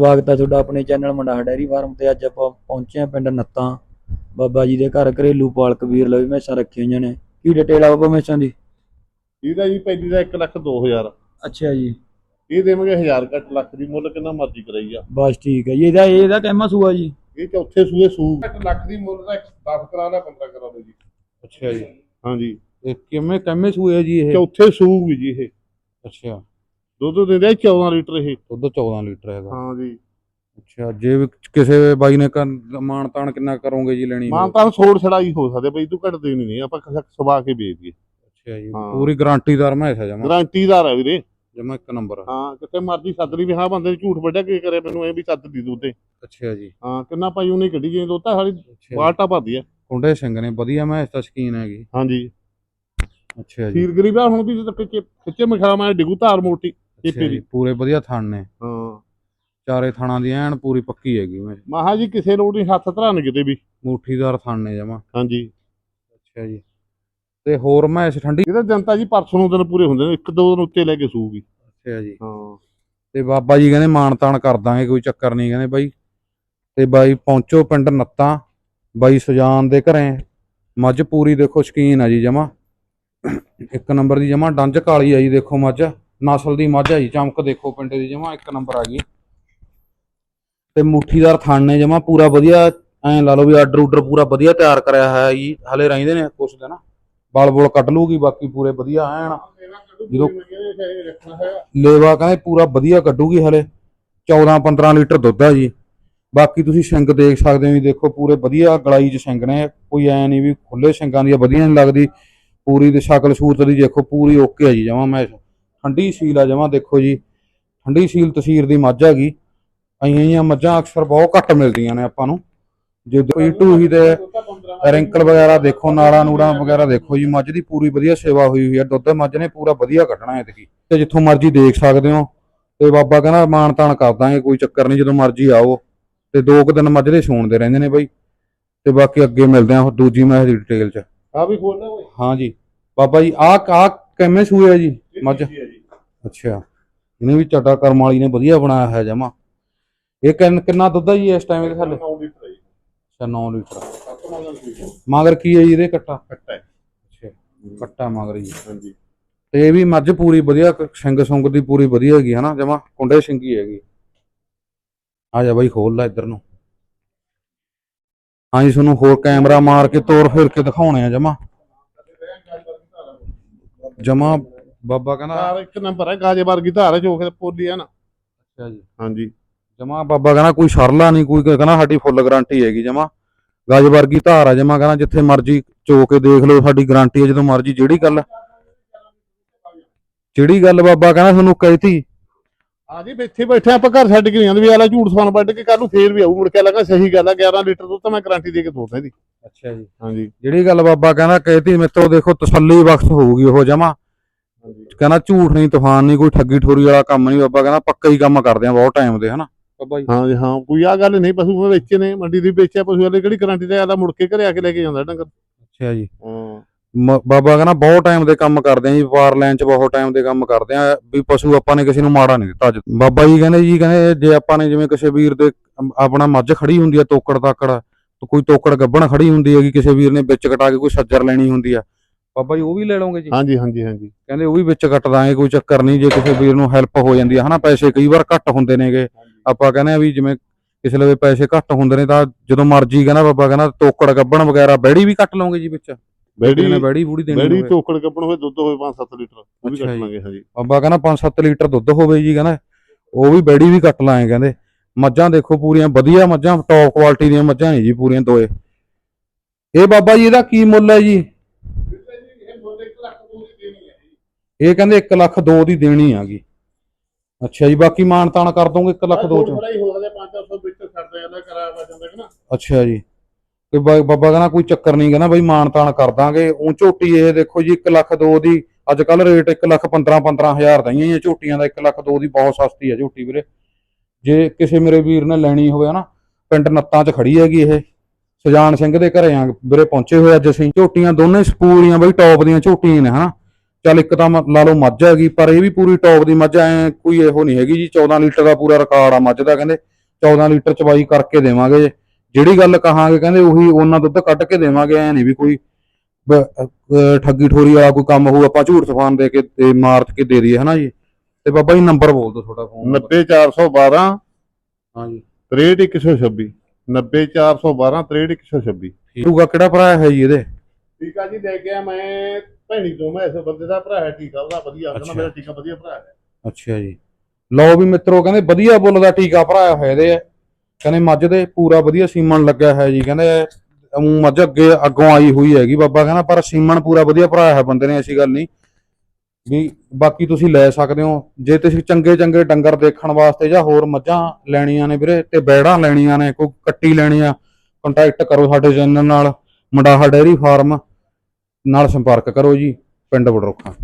ਸਵਾਗਤ ਹੈ ਤੁਹਾਡਾ ਆਪਣੇ ਚੈਨਲ ਮੰਡਾ ਡੈਰੀ ਫਾਰਮ ਤੇ। ਅੱਜ ਆਪਾਂ ਪਹੁੰਚੇ ਹਾਂ ਪਿੰਡ ਨੱਤਾਂ। ਬਾਬਾ ਜੀ ਦੇ ਘਰ ਘਰੇਲੂ ਪਾਲਕ ਵੀਰ ਲਈ ਮੈਸਾਂ ਰੱਖੀਆਂ ਹੋਈਆਂ ਨੇ। ਕੀ ਡਿਟੇਲ ਆ ਬਾਬਾ ਮੈਸਾਂ ਦੀ? ਇਹਦਾ ਜੀ ਪਹਿਲੀ ਦਾ 1 ਲੱਖ 2000 ਅੱਛਾ ਜੀ। ਇਹ ਦੇਵਾਂਗੇ 1000 ਘੱਟ ਲੱਖ ਦੀ ਮੁੱਲ ਕਿੰਨਾ ਮਰਜ਼ੀ ਕਰਾਈ ਆ। ਬਸ ਠੀਕ ਹੈ ਜੀ ਇਹਦਾ ਇਹਦਾ ਕਹਿਮਾ ਸੂਆ ਜੀ? ਇਹ ਚੌਥੇ ਸੂਏ ਸੂ। ਘੱਟ ਲੱਖ ਦੀ ਮੁੱਲ ਦਾ 10 ਕਰਾ ਲੈ 15 ਕਰਾ ਲਓ ਜੀ। ਅੱਛਾ ਜੀ ਹਾਂਜੀ। ਇਹ ਕਿਵੇਂ ਕਿਵੇਂ ਸੂਏ ਜੀ ਇਹ? ਚੌਥੇ ਸੂ ਵੀ ਜੀ ਇਹ। ਅੱਛਾ। ਦੁੱਧ ਦਿੰਦੇ ਆ 14 ਲੀਟਰ ਇਹ। ਦੁੱਧ 14 ਲੀਟਰ ਹੈਗਾ। ਹਾਂ ਜੀ। ਅੱਛਾ ਜੇ ਵੀ ਕਿਸੇ ਬਾਈ ਨੇ ਕਰ- ਮਾਣ ਤਾਣ ਕਿੰਨਾ ਕਰੋਗੇ ਜੀ ਲੈਣੀ ਮਾਂ ਤਾਂ ਛੋੜ ਛੜਾਈ ਹੋ ਸਕਦੇ ਬਈ ਤੂੰ ਘੱਟ ਦੇਣੀ ਨਹੀਂ ਆਪਾਂ ਖ- ਸਵਾ ਕੇ ਵੇਚ ਦਈਏ। ਅੱਛਾ ਜੀ ਹਾਂ। ਪੂਰੀ ਗਾਰੰਟੀਦਾਰ ਮੈਂ ਹੈ ਜਮਾ ਗਾਰੰਟੀਦਾਰ ਹੈ ਵੀਰੇ। ਜਮਾ ਇੱਕ ਨੰਬਰ ਹਾਂ ਕਿਤੇ ਮਰਜ਼ੀ ਸੱਦ ਲਈ ਵੀ ਹਾਂ ਬੰਦੇ ਨੇ ਝੂਠ ਵੱਢਿਆ ਕੀ ਕਰੇ ਮੈਨੂੰ ਇਹ ਵੀ ਸੱਦ ਦੀ ਦੁੱਧ ਤੇ ਅੱਛਾ ਜੀ। ਹਾਂ ਕਿੰਨਾ ਪਾਈ ਉਹਨੇ ਕੱਢੀ ਜੇ ਦੋਤਾ ਸਾਲੀ ਅੱਛਾ। ਬਾਲਟਾ ਭਰਦੀ ਆ। ਕੁੰਡੇ ਸਿੰਘ ਨੇ ਵਧੀਆ ਮੈਂ ਇਸ ਦਾ ਸ਼ਕੀਨ ਹੈਗੀ। ਹਾਂਜੀ। ਅੱਛਾ ਜੀ। ਖੀਰ ਗਰੀਬਾ ਹੁਣ ਵੀ ਤੇ ਖਿੱਚੇ ਖਿੱਚੇ ਮਖਾ ਮੈਂ ਡਿਗੂ ਧਾਰ ਮੋਟੀ। ਅੱਛਾ ਜੀ ਪੂਰੇ ਵਧੀਆ ਥਣ ਨੇ। ਹਾਂ। ਚਾਰੇ ਥਣਾਂ ਦੀ ਐਨ ਪੂਰੀ ਪੱਕੀ ਹੈਗੀ ਮੈਂ। ਮਹਾ ਜੀ ਕਿਸੇ ਲੋੜ ਨਹੀਂ ਹੱਥ ਧਰਨ ਕਿਤੇ ਵੀ। ਮੁੱਠੀਦਾਰ ਥਣ ਨੇ ਜਮਾ। ਹਾਂਜੀ। ਅੱਛਾ ਜੀ। ਤੇ ਹੋਰ ਮੈਂ ਇਸ ਠੰਡੀ ਇਹਦਾ ਜਨਤਾ ਜੀ ਪਰਸੋਂ ਨੂੰ ਦਿਨ ਪੂਰੇ ਹੁੰਦੇ ਨੇ ਇੱਕ ਦੋ ਦਿਨ ਉੱਤੇ ਲੈ ਕੇ ਸੂਗੀ ਅੱਛਾ ਜੀ। ਹਾਂ। ਤੇ ਬਾਬਾ ਜੀ ਕਹਿੰਦੇ ਮਾਣ ਤਾਣ ਕਰ ਦਾਂਗੇ ਕੋਈ ਚੱਕਰ ਨਹੀਂ ਕਹਿੰਦੇ ਬਾਈ। ਤੇ ਬਾਈ ਪਹੁੰਚੋ ਪਿੰਡ ਨੱਤਾਂ। ਬਾਈ ਸੁਜਾਨ ਦੇ ਘਰੇ। ਮੱਝ ਪੂਰੀ ਦੇਖੋ ਸ਼ਕੀਨ ਆ ਜੀ ਜਮਾ। ਇੱਕ ਨੰਬਰ ਦੀ ਜਮਾ ਡੰਜ ਕਾਲੀ ਆ ਜੀ ਦੇਖੋ ਮੱਝ। ਨਸਲ ਦੀ ਮੱਝ ਆ ਜੀ, ਚਮਕ ਦੇਖੋ ਪਿੰਡੇ ਦੀ ਜਮਾ, ਇੱਕ ਨੰਬਰ ਆ ਗਈ। ਤੇ ਮੁੱਠੀਦਾਰ ਥਣ ਨੇ ਜਮਾ, ਪੂਰਾ ਵਧੀਆ, ਐਂ ਲਾ ਲਓ ਵੀ ਆਰਡਰ ਉਡਰ ਪੂਰਾ ਵਧੀਆ ਤਿਆਰ ਕਰਿਆ ਹੋਇਆ ਜੀ, ਹਲੇ ਰਹਿੰਦੇ ਨੇ ਕੁਛ ਦਿਨ। ਬਲ ਬੁਲ ਕੱਢ ਲੂਗੀ ਬਾਕੀ ਪੂਰੇ ਵਧੀਆ ਐਨ। ਜਦੋਂ- ਲੇਵਾ ਕਹਿੰਦੇ ਪੂਰਾ ਵਧੀਆ ਕੱਢੂਗੀ ਹਲੇ 14 15 ਲੀਟਰ ਦੁੱਧ ਆ ਜੀ। ਬਾਕੀ ਤੁਸੀਂ ਸਿੰਗ ਦੇਖ ਸਕਦੇ ਹੋ ਜੀ, ਦੇਖੋ ਪੂਰੇ ਵਧੀਆ ਗਲਾਈ 'ਚ ਸਿੰਗ ਨੇ, ਕੋਈ ਐ ਨਹੀਂ ਵੀ ਖੁੱਲੇ ਸਿੰਗਾਂ ਦੀ ਵਧੀਆ ਨਹੀਂ ਲੱਗਦੀ। ਪੂਰੀ ਦੀ ਸ਼ਕਲ ਸੂਰਤ ਦੀ ਦੇਖੋ, ਪੂਰੀ ਓਕੇ ਆ ਜੀ, ਜਮਾ ਮੈਂ ਠੰਡੀ ਸੀਲ ਆ ਜਮਾ ਦੇਖੋ ਜੀ। ਠੰਡੀ ਸੀਲ ਤਸੀਰ ਦੀ ਮੱਝ ਹੈਗੀ। ਅਈਆਂ ਜੀਆਂ ਮੱਝਾਂ ਅਕਸਰ ਬਹੁਤ ਘੱਟ ਮਿਲਦੀਆਂ ਨੇ ਆਪਾਂ ਨੂੰ। ਜੇ ਕੋਈ ਢੂਹੀ ਦੇ ਰਿੰਕਲ ਵਗੈਰਾ ਦੇਖੋ ਨਾੜਾ ਨੂੜਾ ਵਗੈਰਾ ਦੇਖੋ ਜੀ ਮੱਝ ਦੀ ਪੂਰੀ ਵਧੀਆ ਸੇਵਾ ਹੋਈ ਹੋਈ ਆ। ਦੁੱਧ ਮੱਝ ਨੇ ਪੂਰਾ ਵਧੀਆ ਕੱਢਣਾ ਐਤਕੀ ਤੇ ਜਿੱਥੋਂ ਮਰਜ਼ੀ ਦੇਖ ਸਕਦੇ ਹੋ। ਤੇ ਬਾਬਾ ਕਹਿੰਦਾ ਮਾਣ ਤਾਣ ਕਰ ਦਾਂਗੇ ਕੋਈ ਚੱਕਰ ਨਹੀਂ ਜਦੋਂ ਮਰਜ਼ੀ ਆਓ। ਤੇ ਦੋ ਕੁ ਦਿਨ ਮੱਝ ਦੇ ਸੂਣਦੇ ਰਹਿੰਦੇ ਨੇ ਬਾਈ। ਤੇ ਬਾਕੀ ਅੱਗੇ ਮਿਲਦੇ ਆ ਦੂਜੀ ਦੀ ਡਿਟੇਲ ਚ। ਆ ਵੀ ਖੋਲਣਾ ਓਏ ਹਾਂ ਜੀ। ਬਾਬਾ ਜੀ ਆਹ ਆਹ ਕਿਵੇਂ ਸੂਏ ਆ ਜੀ ਮੱਝ? ਅੱਛਾ। ਇਹਨੇ ਵੀ ਚੱਡਾ ਕਰਮ ਵਾਲੀ ਨੇ ਵਧੀਆ ਬਣਾਇਆ ਹੈ ਜਮਾ। ਇਹ ਕਿੰਨ- ਕਿੰਨਾ ਦੁੱਧ ਹੈ ਜੀ ਇਸ ਟਾਈਮ ਇਹਦੇ ਥੱਲੇ? 9 ਲੀਟਰ ਹੈ ਜੀ। ਅੱਛਾ 9 ਲੀਟਰ। ਸੱਤ ਮਗਰ ਕੀ ਹੈ ਜੀ ਇਹਦੇ ਕੱਟਾ? ਕੱਟਾ ਹੈ ਅੱਛਾ ਕੱਟਾ ਮਗਰ ਜੀ। ਹਾਂਜੀ। ਤੇ ਇਹ ਵੀ ਮੱਝ ਪੂਰੀ ਵਧੀਆ ਕ- ਸਿੰਗ ਸੁੰਗ ਦੀ ਪੂਰੀ ਵਧੀਆ ਹੈਗੀ ਹਨਾ ਜਮਾ ਕੁੰਡੇ ਸਿੰਗੀ ਹੈਗੀ। ਆ ਜਾ ਬਾਈ ਖੋਲ ਲੈ ਇੱਧਰ ਨੂੰ। ਹਾਂਜੀ ਤੁਹਾਨੂੰ ਹੋਰ ਕੈਮਰਾ ਮਾਰ ਕੇ ਤੋਰ ਫਿਰ ਕੇ ਦਿਖਾਉਣੇ ਆ ਜਮਾ। ਜਮਾ ਬਾਬਾ ਕਹਿੰਦਾ ਧਾਰ ਇੱਕ ਨੰਬਰ ਹੈ ਗਾਜੇ ਵਰਗੀ ਧਾਰ ਹੈ ਜੋ ਕਿ ਪੋਲੀ ਹੈ ਨਾ। ਅੱਛਾ ਜੀ। ਹਾਂਜੀ। ਜਮਾ ਬਾਬਾ ਕਹਿੰਦਾ ਕੋਈ ਸਰਲਾ ਨਹੀਂ ਕੋਈ ਕਹਿੰਦਾ ਸਾਡੀ ਫੁੱਲ ਗਾਰੰਟੀ ਹੈਗੀ ਜਮਾ। ਗਜ ਵਰਗੀ ਧਾਰ ਆ ਜਮਾ ਕਹਿੰਦਾ ਜਿੱਥੇ ਮਰਜ਼ੀ ਚੋ ਕੇ ਦੇਖ ਲਓ ਸਾਡੀ ਗਾਰੰਟੀ ਹੈ ਜਦੋਂ ਮਰਜ਼ੀ ਜਿਹੜੀ ਗੱਲ ਜਿਹੜੀ ਗੱਲ ਬਾਬਾ ਕਹਿੰਦਾ ਤੁਹਾਨੂੰ ਕਹਿਤੀ। ਆ ਜੀ ਇੱਥੇ ਬੈਠੇ ਆਪਾਂ ਘਰ ਛੱਡ ਕੇ ਨਹੀਂ ਆਂਦੇ ਵੀ ਆਲਾ ਝੂਠ ਸਵਾਨ ਵੱਢ ਕੇ ਕੱਲ ਨੂੰ ਫੇਰ ਵੀ ਆਊ ਮੁੜ ਕੇ ਲੱਗਾ ਸਹੀ ਗੱਲ ਆ 11 ਲੀਟਰ ਦੁੱਧ ਤਾਂ ਮੈਂ ਗਾਰੰਟੀ ਦੇ ਕੇ ਦੋਦਾ ਇਹਦੀ। ਅੱਛਾ ਜੀ। ਹਾਂਜੀ। ਜਿਹੜੀ ਗੱਲ ਬਾਬਾ ਕਹਿੰਦਾ ਕਹਿਤੀ ਮਿੱਤਰੋ ਦੇਖੋ ਤਸੱਲੀ ਬਖਸ਼ ਹੋਊਗੀ ਉਹ ਜਮਾ। ਕਹਿੰਦਾ ਝੂਠ ਨਹੀਂ ਤੂਫਾਨ ਨਹੀਂ ਕੋਈ ਠੱਗੀ ਠੋਰੀ ਵਾਲਾ ਕੰਮ ਨਹੀਂ ਬਾਬਾ ਕਹਿੰਦਾ ਪੱਕਾ ਹੀ ਕੰਮ ਕਰਦੇ ਆ ਬਹੁਤ ਟਾਈਮ ਦੇ ਹਨਾ। ਬਾਬਾ ਜੀ। ਹਾਂ ਜੀ ਹਾਂ ਕੋਈ ਆ ਗੱਲ ਨਹੀਂ ਪਸ਼ੂ ਮੈਂ ਵੇਚੇ ਨੇ ਮੰਡੀ ਦੀ ਵੇਚਿਆ ਪਸ਼ੂ ਵਾਲੇ ਕਿਹੜੀ ਗਾਰੰਟੀ ਤੇ ਆਦਾ ਮੁੜ ਕੇ ਘਰੇ ਆ ਕੇ ਲੈ ਕੇ ਜਾਂਦਾ ਡੰਗਰ। ਅੱਛਾ ਜੀ। ਬਾਬਾ ਕਹਿੰਦਾ ਬਹੁਤ ਟਾਈਮ ਦੇ ਕੰਮ ਕਰਦੇ ਆ ਜੀ ਵਪਾਰ ਲਾਈਨ 'ਚ ਬਹੁਤ ਟਾਈਮ ਦੇ ਕੰਮ ਕਰਦੇ ਆ ਵੀ ਪਸ਼ੂ ਆਪਾਂ ਨੇ ਕਿਸੇ ਨੂੰ ਮਾੜਾ ਨਹੀਂ ਦਿੱਤਾ ਅੱਜ। ਬਾਬਾ ਜੀ ਕਹਿੰਦੇ ਜੀ ਕਹਿੰਦੇ ਜੇ ਆਪਾਂ ਨੇ ਜਿਵੇਂ ਕਿਸੇ ਵੀਰ ਦੇ ਆਪਣਾ ਮੱਝ ਖੜੀ ਹੁੰਦੀ ਆ ਤੋਕੜ ਤਾਕੜ ਤੇ ਕੋਈ ਤੋਕੜ ਗੱਬਣ ਖੜੀ ਹੁੰਦੀ ਹੈਗੀ ਕਿਸੇ ਵੀਰ ਨੇ ਵਿੱਚ ਕਟਾ ਕੇ ਕੋਈ ਸੱਜਰ ਲੈਣੀ ਹੁੰਦੀ ਆ ਬਾਬਾ ਜੀ ਉਹ ਵੀ ਲੈ ਲਓਗੇ ਜੀ? ਹਾਂਜੀ ਹਾਂਜੀ ਹਾਂਜੀ। ਕਹਿੰਦੇ ਉਹ ਵੀ ਵਿੱਚ ਕੱਟ ਦਾਂਗੇ ਕੋਈ ਚੱਕਰ ਨਹੀਂ ਜੇ ਕਿਸੇ ਵੀਰ ਨੂੰ ਹੈਲਪ ਹੋ ਜਾਂਦੀ ਆ। ਹਨਾ ਪੈਸੇ ਕਈ ਵਾਰ ਘੱਟ ਹੁੰਦੇ ਨੇਗੇ। ਆਪਾਂ ਕਹਿੰਦੇ ਆ ਵੀ ਜਿਵੇਂ ਕਿਸੇ ਲਵੇ ਪੈਸੇ ਘੱਟ ਹੁੰਦੇ ਨੇ ਤਾਂ ਜਦੋਂ ਮਰਜ਼ੀ ਕਹਿੰਦਾ ਬਾਬਾ ਕਹਿੰਦਾ ਤੋਕੜ ਗੱਬਣ ਵਗੈਰਾ ਬੈੜੀ ਵੀ ਕੱਟ ਲਓਗੇ ਜੀ ਵਿੱਚ? ਬੈੜੀ ਨੇ ਬੈੜੀ ਬੂੜੀ ਦੇਣੀ ਬੈੜੀ ਟੋਕੜ ਕੱਪਣ ਹੋਵੇ ਦੁੱਧ ਹੋਵੇ 5-7 ਲੀਟਰ ਉਹ ਵੀ ਕੱਟ। ਲਾਂਗੇ ਹਾਂਜੀ। ਬਾਬਾ ਕਹਿੰਦਾ 5-7 ਲੀਟਰ ਦੁੱਧ ਹੋਵੇ ਜੀ ਕਹਿੰਦਾ। ਉਹ ਵੀ ਬੈੜੀ ਵੀ ਕੱਟ ਲਾਏ ਕਹਿੰਦੇ। ਮੱਝਾਂ ਦੇਖੋ ਪੂਰੀਆਂ ਵਧੀਆ ਮੱਝਾਂ ਟੌਪ ਕੁਆਲਿਟੀ ਦੀਆਂ ਮੱਝਾਂ ਨੇ ਜੀ ਪੂਰੀਆਂ ਦੋਏ। ਇਹ ਬਾਬਾ ਜੀ ਇਹਦਾ ਕੀ ਮੁੱਲ ਹੈ ਜੀ? ਇਹ ਕਹਿੰਦੇ 1 ਲੱਖ 2 ਦੀ ਦੇਣੀ ਆਗੀ। ਅੱਛਾ ਜੀ ਬਾਕੀ ਮਾਨ ਤਾਨ ਕਰ ਦੋਗੇ 1 ਲੱਖ 2 ਚ? ਥੋੜਾ ਹੀ ਹੋ ਸਕਦਾ 500 ਵਿੱਚ ਛੱਡ ਜਾਂਦਾ ਕਰਾਇਆ ਵਾ ਜਾਂਦਾ ਕਿ ਨਾ? ਅੱਛਾ ਜੀ। ਬਾ- ਬਾਬਾ ਕਹਿੰਦਾ ਕੋਈ ਚੱਕਰ ਨਹੀਂ ਕਹਿੰਦਾ ਬਈ ਮਾਨ ਤਾਨ ਕਰ ਦਾਂਗੇ। ਉਹ ਝੋਟੀ ਇਹ ਦੇਖੋ ਜੀ 1 ਲੱਖ 2 ਦੀ ਅੱਜ ਕੱਲ ਰੇਟ 1 ਲੱਖ 15 15 ਹਜ਼ਾਰ ਦਾ ਹੀ ਹੈ ਝੋਟੀਆਂ ਦਾ 1 ਲੱਖ 2 ਦੀ ਬਹੁਤ ਸਸਤੀ ਹੈ ਝੋਟੀ ਵੀਰੇ। ਜੇ ਕਿਸੇ ਮੇਰੇ ਵੀਰ ਨੇ ਲੈਣੀ ਹੋਵੇ ਨਾ ਪਿੰਡ ਨੱਤਾਂ 'ਚ ਖੜੀ ਹੈਗੀ ਇਹ। ਸੁਜਾਨ ਸਿੰਘ ਦੇ ਘਰੇ ਆ ਵੀਰੇ ਪਹੁੰਚੇ ਹੋਏ ਅੱਜ ਅਸੀਂ। ਝੋਟੀਆਂ ਦੋਨੇ ਸਪੂਰੀਆਂ ਬਈ ਟੌਪ ਦੀਆਂ ਝੋਟੀਆਂ ਨੇ ਹਨਾ। ਚੱਲ ਇੱਕ ਤਾਂ ਲਾ ਲਓ ਮੱਝ ਹੈਗੀ ਪਰ ਇਹ ਵੀ ਪੂਰੀ ਟੌਪ ਦੀ ਮੱਝ ਐ ਕੋਈ ਇਹੋ ਨਹੀਂ ਹੈਗੀ ਜੀ 14 ਲੀਟਰ ਦਾ ਪੂਰਾ ਰਿਕਾਰਡ ਆ ਮੱਝ ਦਾ ਕਹਿੰਦੇ 14 ਲੀਟਰ ਚਵਾਈ ਕਰਕੇ ਦੇਵਾਂਗੇ ਜਿਹੜੀ ਗੱਲ ਕਹਾਂਗੇ ਕਹਿੰਦੇ ਉਹੀ ਉਹਨਾਂ ਦੁੱਧ ਕੱਢ ਕੇ ਦੇਵਾਂਗੇ ਐ ਨਹੀਂ ਵੀ ਕੋਈ ਠੱਗੀ ਠੋਰੀ ਵਾਲਾ ਕੋਈ ਕੰਮ ਹੋਊ ਆਪਾਂ ਝੂਠ ਸਫਾਨ ਦੇ ਕੇ ਤੇ ਮਾਰ ਕੇ ਦੇ ਦਈਏ ਹਨਾ ਜੀ? ਤੇ ਬਾਬਾ ਜੀ ਨੰਬਰ ਬੋਲ ਦਿਓ ਤੁਹਾਡਾ ਫੋਨ 90412 ਹਾਂਜੀ। 63126 90412 63126 ਠੀਕੂਗਾ ਕਿਹੜਾ ਭਰਾ ਹੈ ਜੀ ਇਹਦੇ? ਆ ਜੀ ਲੈ ਗਿਆ ਮੈਂ ਭੈਣੀ ਤੋਂ ਮੈਂ ਇਸ ਬੰਦੇ ਦਾ ਭਰਾ ਹੈ ਟੀਕਾ ਉਹਦਾ ਵਧੀਆ ਕਹਿੰਦਾ। ਮੇਰਾ ਟੀਕਾ ਵਧੀਆ ਭਰਾ ਹੈ। ਅੱਛਾ ਜੀ। ਲਓ ਵੀ ਮਿੱਤਰੋ ਕਹਿੰਦੇ ਵਧੀਆ ਬੁੱਲ ਦਾ ਟੀਕਾ ਭਰਾਇਆ ਹੋਇਆ ਇਹਦੇ ਕਹਿੰਦੇ ਮੱਝ ਦੇ ਪੂਰਾ ਵਧੀਆ ਸੀਮਨ ਲੱਗਿਆ ਹੈ ਜੀ ਕਹਿੰਦੇ ਊਂ ਮੱਝ ਅੱਗੇ ਅੱਗੋਂ ਆਈ ਹੋਈ ਹੈਗੀ ਬਾਬਾ ਕਹਿੰਦਾ ਪਰ ਸੀਮਨ ਪੂਰਾ ਵਧੀਆ ਭਰਾਇਆ ਹੈ ਬੰਦੇ ਨੇ ਐਸੀ ਗੱਲ ਨਹੀਂ। ਵੀ ਬਾਕੀ ਤੁਸੀਂ ਲੈ ਸਕਦੇ ਹੋ ਜੇ ਤੁਸੀਂ ਚੰਗੇ ਚੰਗੇ ਡੰਗਰ ਦੇਖਣ ਵਾਸਤੇ ਜਾਂ ਹੋਰ ਮੱਝਾਂ ਲੈਣੀਆਂ ਨੇ ਵੀਰੇ ਤੇ ਬੈੜਾਂ ਲੈਣੀਆਂ ਨੇ ਕੋਈ ਕੱਟੀ ਲੈਣੀ ਆ ਕੰਟੈਕਟ ਕਰੋ ਸਾਡੇ ਚੈਨਲ ਨਾਲ ਮੰਡਾਹਾ ਡੇਅਰੀ ਫਾਰਮ ਨਾਲ ਸੰਪਰਕ ਕਰੋ ਜੀ ਪਿੰਡ ਬੜਰੋਖਾ